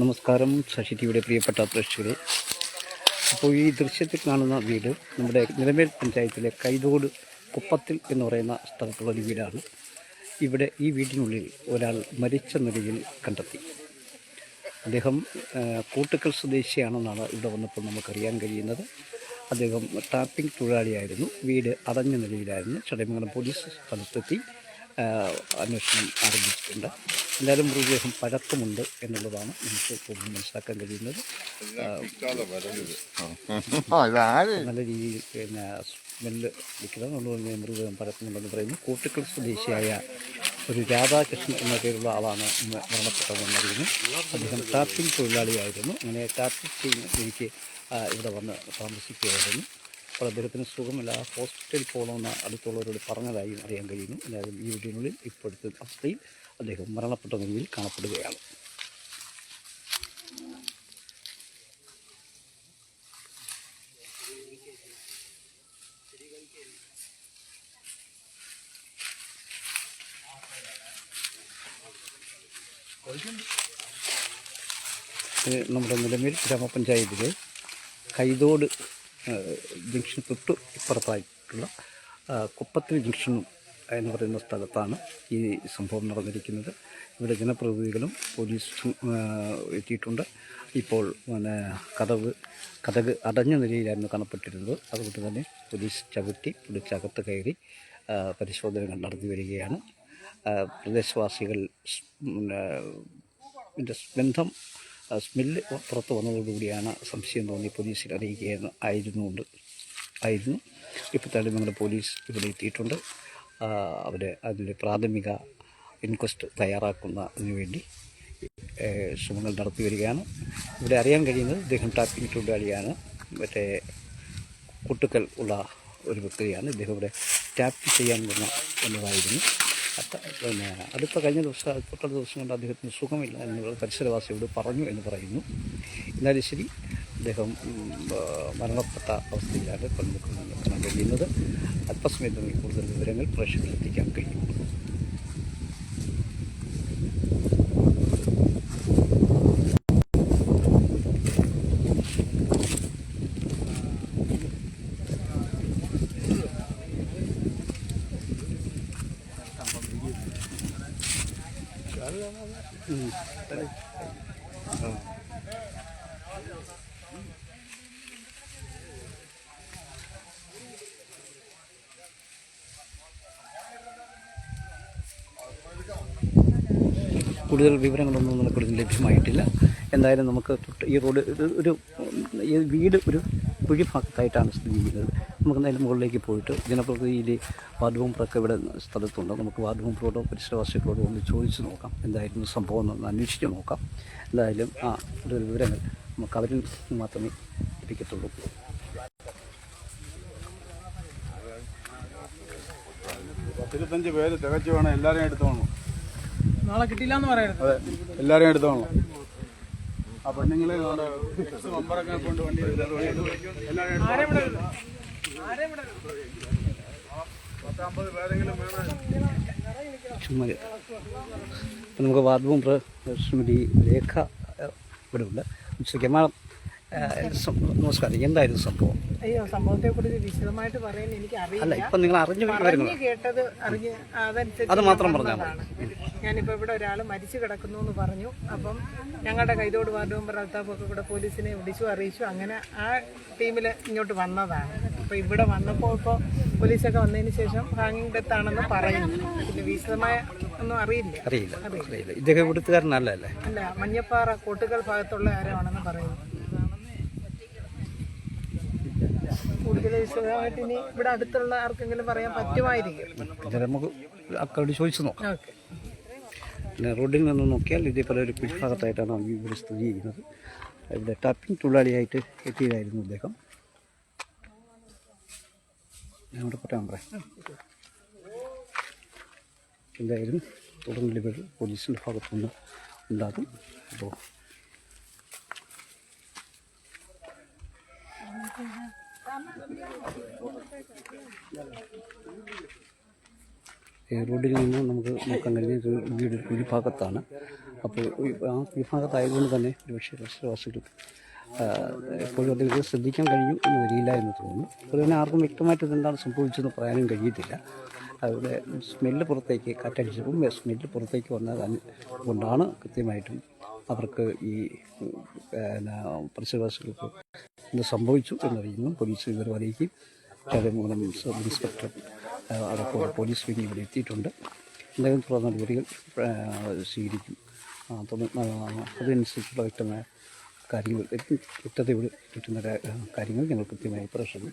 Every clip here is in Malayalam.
നമസ്കാരം. ശശി ടിവിയുടെ പ്രിയപ്പെട്ട പ്രേക്ഷകരെ. അപ്പോൾ ഈ ദൃശ്യത്തിൽ കാണുന്ന വീട് നമ്മുടെ നിലമേൽ പഞ്ചായത്തിലെ കൈതോട് കുപ്പത്തിൽ എന്ന് പറയുന്ന സ്ഥലത്തുള്ള ഒരു വീടാണ്. ഇവിടെ ഈ വീടിനുള്ളിൽ ഒരാൾ മരിച്ച നിലയിൽ കണ്ടെത്തി. അദ്ദേഹം കൂട്ടുക്കൽ സ്വദേശിയാണെന്നാണ് ഇവിടെ വന്നപ്പോൾ നമുക്കറിയാൻ കഴിയുന്നത്. അദ്ദേഹം ടാപ്പിംഗ് തൊഴിലാളിയായിരുന്നു. വീട് അടഞ്ഞ നിലയിലായിരുന്നു. ചടയമംഗലം പോലീസ് സ്ഥലത്തെത്തി. അന്വേഷണം ആരംഭിച്ചിട്ടുണ്ട്. എന്തായാലും മൃതദേഹം പഴക്കമുണ്ട് എന്നുള്ളതാണ് നമുക്ക് കൂടുതൽ മനസ്സിലാക്കാൻ കഴിയുന്നത്. നല്ല രീതിയിൽ പിന്നെ സ്മെല്ല് നിൽക്കുന്നത് അതുകൊണ്ട് മൃതദേഹം പഴക്കമുണ്ടെന്ന് പറയുന്നു. കൂട്ടുക്കൽ സ്വദേശിയായ ഒരു രാധാകൃഷ്ണൻ എന്ന പേരുള്ള ആളാണ് ഇന്ന് മരണപ്പെട്ടതെന്ന് അറിയുന്നു. അദ്ദേഹം ടാപ്പിംഗ് തൊഴിലാളിയായിരുന്നു. അങ്ങനെ ടാപ്പിംഗ് ചെയ്യുന്ന എനിക്ക് ഇവിടെ വന്ന് താമസിക്കുകയായിരുന്നു. അപ്പോൾ അദ്ദേഹത്തിന് സുഖമില്ല. ഹോസ്പിറ്റലിൽ പോകണമെന്ന് അടുത്തുള്ളവരോട് പറഞ്ഞതായും അറിയാൻ കഴിയുന്നു. അതായത് ഈ വീടിനുള്ളിൽ ഇപ്പോഴത്തെ അവസ്ഥയിൽ അദ്ദേഹം മരണപ്പെട്ട നിലയിൽ കാണപ്പെടുകയാണ് നമ്മുടെ നിലമേൽ ഗ്രാമപഞ്ചായത്തിലെ കൈതോട് ജംഗ്ഷൻ തൊട്ട് ഇപ്പുറത്തായിട്ടുള്ള കുപ്പത്തിന് ജംഗ്ഷൻ എന്ന് പറയുന്ന സ്ഥലത്താണ് ഈ സംഭവം നടന്നിരിക്കുന്നത്. ഇവിടെ ജനപ്രതിനിധികളും പോലീസും എത്തിയിട്ടുണ്ട്. ഇപ്പോൾ പിന്നെ കഥവ് കഥക് അടഞ്ഞ നിലയിലായിരുന്നു കാണപ്പെട്ടിരുന്നത്. അതുകൊണ്ട് തന്നെ പോലീസ് ചവിട്ടി പിടിച്ചകത്ത് കയറി പരിശോധനകൾ നടത്തി വരികയാണ്. പ്രദേശവാസികൾ ബന്ധം സ്മെല്ല് പുറത്ത് വന്നതോടുകൂടിയാണ് സംശയം തോന്നി പോലീസിൽ അറിയിക്കുകയെന്ന് ആയിരുന്നുകൊണ്ട് ആയിരുന്നു. ഇപ്പോൾ തന്നെ നമ്മുടെ പോലീസ് ഇവിടെ എത്തിയിട്ടുണ്ട്. അവർ അതിന്റെ പ്രാഥമിക ഇൻക്വസ്റ്റ് തയ്യാറാക്കുന്നതിന് വേണ്ടി ശ്രമങ്ങൾ നടത്തി വരികയാണ്. ഇവിടെ അറിയാൻ കഴിയുന്നത് ഇദ്ദേഹം ടാപ്പിംഗ് തൊഴിലാളിയാണ്. മറ്റേ കുട്ടുക്കൽ ഉള്ള ഒരു വ്യക്തിയാണ്. ഇദ്ദേഹം ഇവിടെ ടാപ്പ് ചെയ്യാൻ വന്ന എന്നതായിരുന്നു. പിന്നെ അടുത്ത കഴിഞ്ഞ ദിവസം തൊട്ടടുത്ത ദിവസം കൊണ്ട് അദ്ദേഹത്തിന് സുഖമില്ല എന്ന് പരിസരവാസിയോട് പറഞ്ഞു എന്ന് പറയുന്നു. എന്നാലും ശരി അദ്ദേഹം മരണപ്പെട്ട അവസ്ഥയിലാണ് കഴിയുന്നത് അല്പസമയത്തിനുള്ളിൽ കൂടുതൽ വിവരങ്ങൾ പ്രേക്ഷകരിൽ എത്തിക്കാൻ കഴിയും ഉം. ആ. കൂടുതൽ വിവരങ്ങളൊന്നും നമുക്ക് ഇവിടെ ലഭ്യമായിട്ടില്ല. എന്തായാലും നമുക്ക് ഈ റോഡ് ഒരു ഈ വീട് ഒരു കുഴിഭാഗത്തായിട്ടാണ് സ്ഥിതി ചെയ്യുന്നത് നമുക്ക് എന്തായാലും മുകളിലേക്ക് പോയിട്ട് ജനപ്രതിയിൽ വാർഡ് മെമ്പറൊക്കെ ഇവിടെ സ്ഥലത്തുണ്ട്. നമുക്ക് വാർഡ് മെമ്പറോടോ പരിസരവാസികളോടോ ഒന്ന് ചോദിച്ച് നോക്കാം. എന്തായിരുന്നു സംഭവം എന്നൊന്ന് അന്വേഷിച്ച് നോക്കാം. എന്തായാലും ആ കൂടുതൽ വിവരങ്ങൾ നമുക്ക് അവരിൽ മാത്രമേ ലഭിക്കത്തുള്ളൂ. ഇരുപത്തഞ്ച് പേര് തികച്ചു വേണം എല്ലാവരെയും എടുത്തോളണം നാളെ കിട്ടില്ല എന്ന് പറയരുത്. അതെ എല്ലാരെയും എടുത്തോളണം. ആ പെണ്ണുങ്ങളെ കൊണ്ട് വണ്ടി എല്ലാവരും പത്തമ്പത് പേരെങ്കിലും ചുമ്മാ നമുക്ക് വാർഡ് മെമ്പർ ശ്രീമതി രേഖ ഇവിടെ ഉണ്ട്. ഉച്ചയ്ക്ക് മാഡം ഏഹ്, സം- നമസ്കാരം. എന്തായിരുന്നു സംഭവം? അയ്യോ സംഭവത്തെ കുറിച്ച് വിശദമായിട്ട് പറയാൻ എനിക്ക് അല്ല അറിയില്ല ഇപ്പൊ നിങ്ങൾ അറിഞ്ഞു കേട്ടത് അറിഞ്ഞ് അതനുസരിച്ച് അത് മാത്രം വന്നതാണ്. ഞാനിപ്പോ ഇവിടെ ഒരാൾ മരിച്ചു കിടക്കുന്നു എന്ന് പറഞ്ഞു. അപ്പം ഞങ്ങളുടെ കൈതോട് വാർഡ് മെമ്പർ അൽത്താഫൊക്കെ കൂടെ പോലീസിനെ വിളിച്ചു അറിയിച്ചു. അങ്ങനെ ആ ടീമിൽ ഇങ്ങോട്ട് വന്നതാണ്. അപ്പൊ ഇവിടെ വന്നപ്പോൾ ഇപ്പോൾ പോലീസൊക്കെ വന്നതിന് ശേഷം ഹാങ്ങിങ് ഡെത്ത് ആണെന്ന് പറയുന്നു. പിന്നെ വിശദമായ ഒന്നും അറിയില്ല. അറിയില്ല. ഇദ്ദേഹം ഇവിടുത്തുകാരനല്ലേ അല്ലേ? അല്ല മഞ്ഞപ്പാറ കോട്ടുകൽ ഭാഗത്തുള്ള ആരാണെന്ന് പറയുന്നു. കൂടുതൽ വിശദമായിട്ട് ഇനി ഇവിടെ അടുത്തുള്ള ആർക്കെങ്കിലും പറയാൻ പറ്റുമായിരിക്കും. നമുക്ക് അക്കോട് ചോദിച്ചു നോക്കാം. പിന്നെ റോഡിൽ നിന്ന് നോക്കിയാൽ ഇതേപോലെ ഒരു പിൽഭാഗത്തായിട്ടാണ് ഇവിടെ വീട് സ്ഥിതി ചെയ്യുന്നത്. ഇവിടെ ടാപ്പിംഗ് തൊഴിലാളിയായിട്ട് എത്തിയതായിരുന്നു അദ്ദേഹം ഞാൻ ഇവിടെ പറയാൻ പറയാം എന്തായാലും തുടർന്നുള്ള വിവരം പോലീസിന്റെ ഭാഗത്തുനിന്ന് ഉണ്ടാകും. അപ്പോൾ റോഡിൽ നിന്ന് നമുക്ക് നോക്കാൻ കഴിയുന്ന ഒരു വീട് ഒരു ഭാഗത്താണ് അപ്പോൾ ആ വിഭാഗത്തായതുകൊണ്ട് തന്നെ ഒരുപക്ഷെ പരിസരവാസികൾക്ക് ആ, എപ്പോഴും അതിൽ ശ്രദ്ധിക്കാൻ കഴിയും എന്ന് വരില്ല എന്ന് തോന്നുന്നു അതുപോലെ തന്നെ ആർക്കും വ്യക്തമായിട്ട് ഇതെന്താണ് സംഭവിച്ചതെന്ന് പറയാനും കഴിയത്തില്ല. അവിടെ സ്മെല്ല് പുറത്തേക്ക് കാറ്റടിച്ചപ്പോൾ സ്മെല്ല് പുറത്തേക്ക് വന്നത് കൊണ്ടാണ് കൃത്യമായിട്ടും അവർക്ക് ഈ പിന്നെ പരിസരവാസികൾക്ക് ഇത് സംഭവിച്ചു എന്നറിയുന്നു പോലീസ് വിവരം അറിയിക്കും ചതമൂലം സബ് ഇൻസ്പെക്ടർ അടക്കമുള്ള പോലീസ് വിങ് ഇവിടെ എത്തിയിട്ടുണ്ട്. എന്തെങ്കിലും തുടർ നടപടികൾ സ്വീകരിക്കും. അതനുസരിച്ചുള്ള വ്യക്തമായ കാര്യങ്ങൾ വ്യക്തി- വ്യക്തതയോട് പറ്റുന്ന കാ- കാര്യങ്ങൾ ഞങ്ങൾ കൃത്യമായി പ്രശ്നം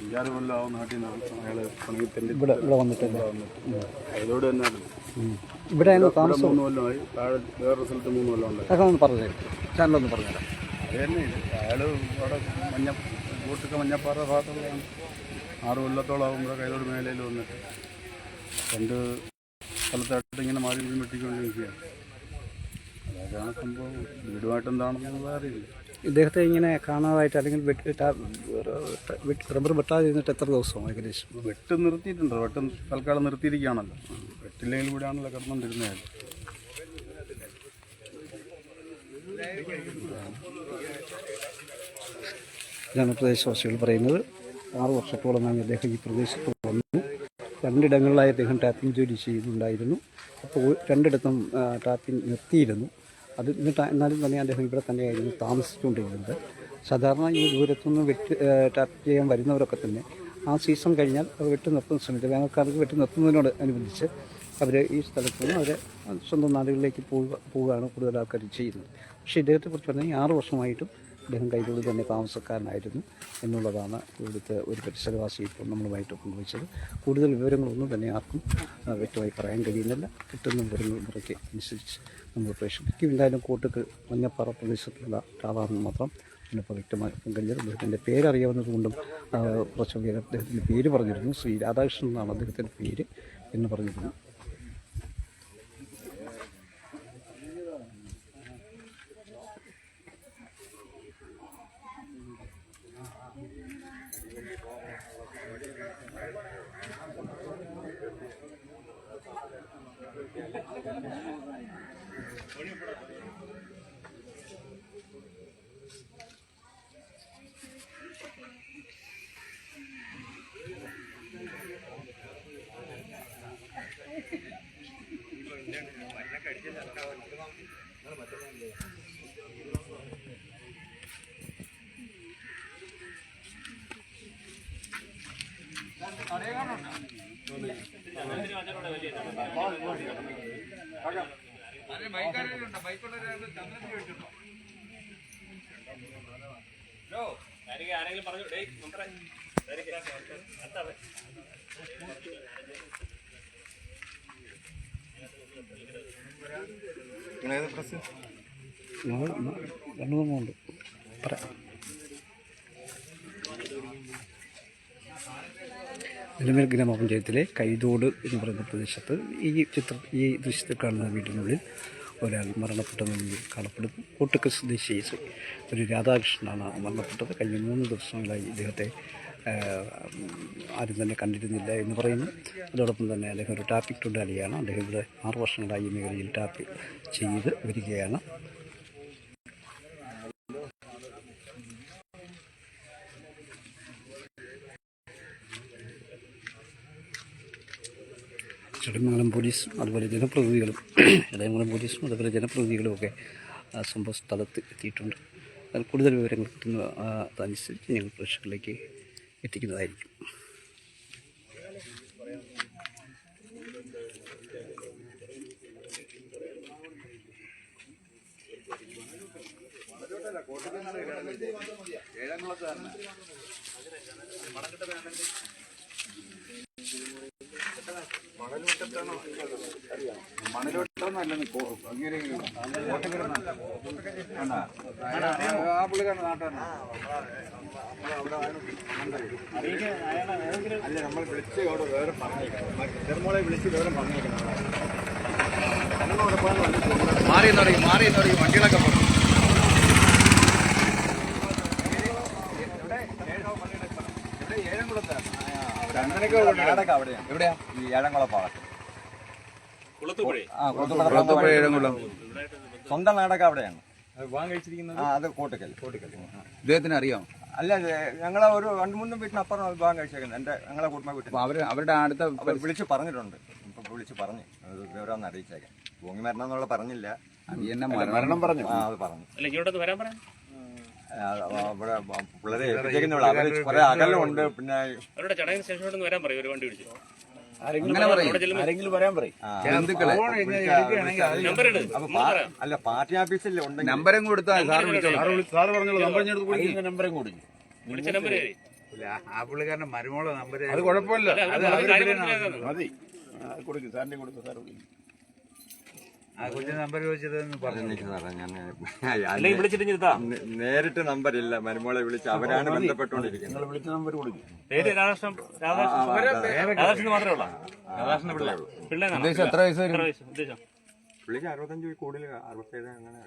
അഞ്ചാറ് കൊല്ലമാവും നാട്ടിൽ നിന്ന് അയാൾ പണിയത്തിന്റെ ഇവിടെ ഇവിടെ വന്നിട്ടുണ്ട് അതിലൂടെ തന്നെയാണ് താമസം മൂന്ന് കൊല്ലമായി താഴെ വേറെ സ്ഥലത്ത് മൂന്ന് കൊല്ലം ഉണ്ടായി അതൊക്കെ ഒന്ന് പറഞ്ഞു ചാനലൊന്ന് പറഞ്ഞുതരാം. അത് തന്നെ അയാൾ അവിടെ മഞ്ഞ കൂട്ടൊക്കെ മഞ്ഞപ്പാറ ഭാഗത്തുള്ളതാണ്. ആറ് കൊല്ലത്തോളം ആകുമ്പോൾ കൈതോട് മേലയിൽ വന്നിട്ട് രണ്ട് സ്ഥലത്തായിട്ട് ഇങ്ങനെ മാറി വെട്ടിക്കൊണ്ടിരിക്കുകയാണ്. അതൊക്കെ അതൊക്കെയാണ് സംഭവം. വീടുമായിട്ട് എന്താണെന്നുള്ളത് അറിയില്ല. ഇദ്ദേഹത്തെ ഇങ്ങനെ കാണാതായിട്ട് അല്ലെങ്കിൽ റബ്ബർ വെട്ടാതിരുന്നിട്ട് എത്ര ദിവസം ഏകദേശം? വെട്ട് നിർത്തിയിട്ടുണ്ട്. വെട്ട് തൽക്കാലം നിർത്തിയിരിക്കുകയാണല്ലോ. വെട്ടില്ലെങ്കിൽ കൂടെ കിടന്നുകൊണ്ടിരുന്നത്. ഇതാണ് പ്രദേശവാസികൾ പറയുന്നത്. ആറ് വർഷത്തോളമായി അദ്ദേഹം ഈ പ്രദേശത്ത് വന്നു. രണ്ടിടങ്ങളിലായി അദ്ദേഹം ടാപ്പിംഗ് ജോലി ചെയ്യുന്നുണ്ടായിരുന്നു. അപ്പോൾ രണ്ടിടത്തും ടാപ്പിംഗ് നിർത്തിയിരുന്നു. അത് എന്നിട്ട് എന്നാലും തന്നെ അദ്ദേഹം ഇവിടെ തന്നെയായിരുന്നു താമസിച്ചുകൊണ്ടിരുന്നത്. സാധാരണ ഈ ദൂരത്തുനിന്ന് വെട്ട് ടാപ്പ് ചെയ്യാൻ വരുന്നവരൊക്കെ തന്നെ ആ സീസൺ കഴിഞ്ഞാൽ വെട്ടി നിർത്തുന്ന സമയത്ത് വേനൽക്കാലത്ത് വെട്ടി നിർത്തുന്നതിനോട് അനുബന്ധിച്ച് അവർ ഈ സ്ഥലത്തു നിന്ന് അവർ സ്വന്തം നാടുകളിലേക്ക് പോവുക പോവുകയാണ് കൂടുതൽ ആൾക്കാർ ചെയ്യുന്നത്. പക്ഷേ ഇദ്ദേഹത്തെക്കുറിച്ച് പറഞ്ഞാൽ ആറ് വർഷമായിട്ടും അദ്ദേഹം കൈകൊണ്ട് തന്നെ താമസക്കാരനായിരുന്നു എന്നുള്ളതാണ് ഇവിടുത്തെ ഒരു പരിസരവാസി ഇപ്പോൾ നമ്മളുമായിട്ട് പങ്കുവച്ചത് കൂടുതൽ വിവരങ്ങളൊന്നും തന്നെ ആർക്കും വ്യക്തമായി പറയാൻ കഴിയുന്നില്ല. കിട്ടുന്ന വിവരങ്ങൾ മുറയ്ക്ക് അനുസരിച്ച് നമ്മൾ പ്രേക്ഷിക്കും എന്തായാലും കോട്ടക്ക് മഞ്ഞപ്പാറ പ്രദേശത്തുള്ള ഒരാളാണെന്ന് മാത്രം ഇതിനിപ്പോൾ വ്യക്തമായി പങ്കെടുത്തത് അദ്ദേഹത്തിന്റെ പേരറിയാവുന്നതുകൊണ്ടും കുറച്ച് പേര് അദ്ദേഹത്തിന്റെ പേര് പറഞ്ഞിരുന്നു. ശ്രീ രാധാകൃഷ്ണൻ എന്നാണ് അദ്ദേഹത്തിന്റെ പേര് എന്ന് പറഞ്ഞിരുന്നു. 俺も。ഞങ്ങൾ രണ്ടു മൂന്നുണ്ട് പറയാം നിലമേൽ ഗ്രാമപഞ്ചായത്തിലെ കൈതോട് എന്ന് പറയുന്ന പ്രദേശത്ത് ഈ ചിത്രം ഈ ദൃശ്യത്തിൽ കാണുന്ന വീടിനുള്ളിൽ ഒരാൾ മരണപ്പെട്ടതെന്ന് കാണപ്പെടുന്നു കോട്ടക്ക് സ്വദേശി ഒരു രാധാകൃഷ്ണനാണ് മരണപ്പെട്ടത്. കഴിഞ്ഞ മൂന്ന് ദിവസങ്ങളായി ഇദ്ദേഹത്തെ ആരും തന്നെ കണ്ടിരുന്നില്ല എന്ന് പറയുന്നു. അതോടൊപ്പം തന്നെ അദ്ദേഹം ഒരു ടാപ്പിക് തൊഴിലാളിയാണ്. അദ്ദേഹം ഇവിടെ ആറ് വർഷങ്ങളായി ഈ മേഖലയിൽ ടാപ്പ് ചെയ്ത് വരികയാണ്. ചടയമംഗലം പോലീസും അതുപോലെ ജനപ്രതിനിധികളും ഇടയമംഗലം പോലീസും അതുപോലെ ജനപ്രതിനിധികളും ഒക്കെ സംഭവ സ്ഥലത്ത് എത്തിയിട്ടുണ്ട്. അതിൽ കൂടുതൽ വിവരങ്ങൾ കിട്ടുന്ന അതനുസരിച്ച് ഞങ്ങൾ പ്രേക്ഷകരിലേക്ക് എത്തിക്കുന്നതായിരിക്കും. ഏഴാം ക്ലാസ് മാറി എന്ന് പറയും മാറി എന്ന് പറയും വണ്ടികളൊക്കെ പോകും എവിടെയാ? ഈ ഏഴംകുള ഭാഗത്ത്. ആ കുളത്തുപുഴ കുളത്തുപുഴ ഏഴംകുളം. സ്വന്തം നാടൊക്കെ അവിടെയാണ്. ആ അത് കോട്ടക്കൽ. കോട്ടക്കൽ. ഇദ്ദേഹത്തിന് അറിയാം? അല്ല ഞങ്ങളെ ഒരു രണ്ട് മൂന്ന് വീട്ടിനപ്പുറം വിഭാഗം കഴിച്ചേക്കുന്നത് എന്റെ ഞങ്ങളെ കുടുംബ വീട്ടിൽ. അവരുടെ അടുത്ത വിളിച്ചു പറഞ്ഞിട്ടുണ്ട്. ഇപ്പൊ വിളിച്ച് പറഞ്ഞു. അത് വിവരം അറിയിച്ചേക്കാം ഭൂമി മരണം എന്നുള്ള പറഞ്ഞില്ല. അത് തന്നെ മരണം. പറഞ്ഞു. ആ അത് പറഞ്ഞു. അവിടെ പിള്ളേരെ ഏൽപ്പിച്ചേക്കുന്നുള്ളൂ അവർ കുറെ അകലമുണ്ട് പിന്നെ അവരുടെ ചടങ്ങിന് ശേഷം ഇവിടെ വരാൻ പറയും ഒരു വണ്ടി വിളിച്ച് അല്ല പാർട്ടി ഓഫീസിൽ ഉണ്ടെങ്കിൽ നമ്പരും കൊടുത്താൽ സാർ വിളിച്ചോളൂ സാർ പറഞ്ഞോളൂ നമ്പർ നമ്പരും കൂടി വിളിച്ച നമ്പർ ആ പുള്ളിക്കാരന്റെ മരുമോളെ നമ്പർ അത് കുഴപ്പമില്ല. മതി. കൊടുക്കും സാറിന്റെ കൊടുക്കും സാർ വിളിക്കും. നേരിട്ട് നമ്പർ ഇല്ല മരുമോളെ വിളിച്ച് അവരാണ് ബന്ധപ്പെട്ടുകൊണ്ടിരിക്കുന്നത്. ഉദ്ദേശം പുള്ളിക്ക് അറുപത്തഞ്ച് കൂടുതൽ അറുപത്തേഴ് അങ്ങനെ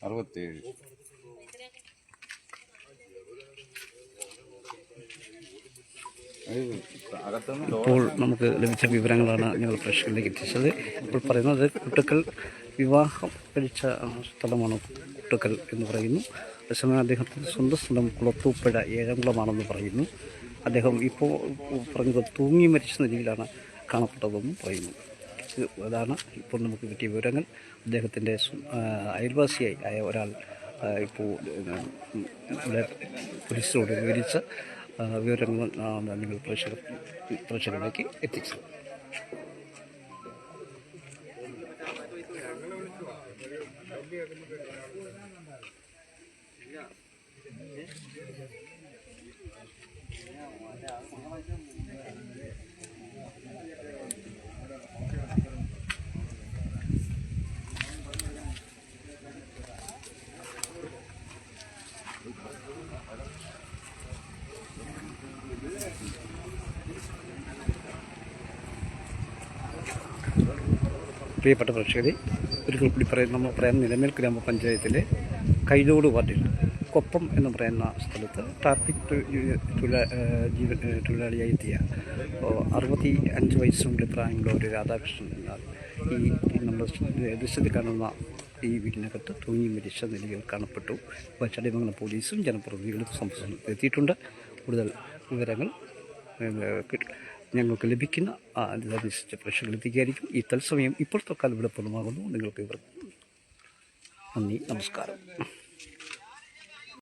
അറുപത്തേഴ്. ഇപ്പോൾ നമുക്ക് ലഭിച്ച വിവരങ്ങളാണ് ഞങ്ങൾ പ്രേക്ഷകരിലേക്ക് എത്തിച്ചത് ഇപ്പോൾ പറയുന്നത് കുട്ടക്കൽ വിവാഹം കഴിച്ച സ്ഥലമാണ് കുട്ടക്കൽ എന്ന് പറയുന്നു അതേസമയം അദ്ദേഹത്തിന്റെ സ്വന്തം സ്ഥലം കുളത്തൂപ്പുഴ ഏഴംകുളമാണെന്ന് പറയുന്നു അദ്ദേഹം ഇപ്പോൾ പറഞ്ഞത് തൂങ്ങി മരിച്ച നിലയിലാണ് കാണപ്പെട്ടതെന്ന് പറയുന്നു അതാണ് ഇപ്പോൾ നമുക്ക് കിട്ടിയ വിവരങ്ങൾ അദ്ദേഹത്തിന്റെ അയൽവാസിയായി ആയ ഒരാൾ ഇപ്പോൾ ഇവിടെ പോലീസിനോട് വിവരിച്ച വിവരങ്ങൾ നിങ്ങൾ പ്രേക്ഷകർ പ്രേക്ഷകരിലേക്ക് എത്തിച്ചത് പ്രിയപ്പെട്ട പ്രേക്ഷകരെ ഒരിക്കൽ കൂടി പറയും നമ്മൾ പറയാൻ നിലമേൽ ഗ്രാമപഞ്ചായത്തിലെ കൈതോട് വാർഡിൽ കൊപ്പം എന്ന് പറയുന്ന സ്ഥലത്ത് ട്രാഫിക് ജീവ തൊഴിലാളിയായി എത്തിയ അറുപത്തി അഞ്ച് വയസ്സിനുള്ളിൽ പ്രായമുള്ള ഒരു രാധാകൃഷ്ണൻ എന്നാൽ ഈ നമ്മൾ ദൃശ്യത്തിൽ കാണുന്ന ഈ വീടിനകത്ത് തൂങ്ങി മരിച്ച നിലയിൽ കാണപ്പെട്ടു. ചടിമംഗലം പോലീസും ജനപ്രതിനിധികളും സംസ്ഥാനത്ത് എത്തിയിട്ടുണ്ട്. കൂടുതൽ വിവരങ്ങൾ കിട്ടും ഞങ്ങൾക്ക് ലഭിക്കുന്ന പ്രേക്ഷകൾ എത്തിക്കായിരിക്കും ഈ തത്സമയം ഇപ്പോൾ തൽക്കാലം ഇവിടെ പൂർണമാകുന്നു. നിങ്ങൾക്ക് ഇവർ നന്ദി നമസ്കാരം.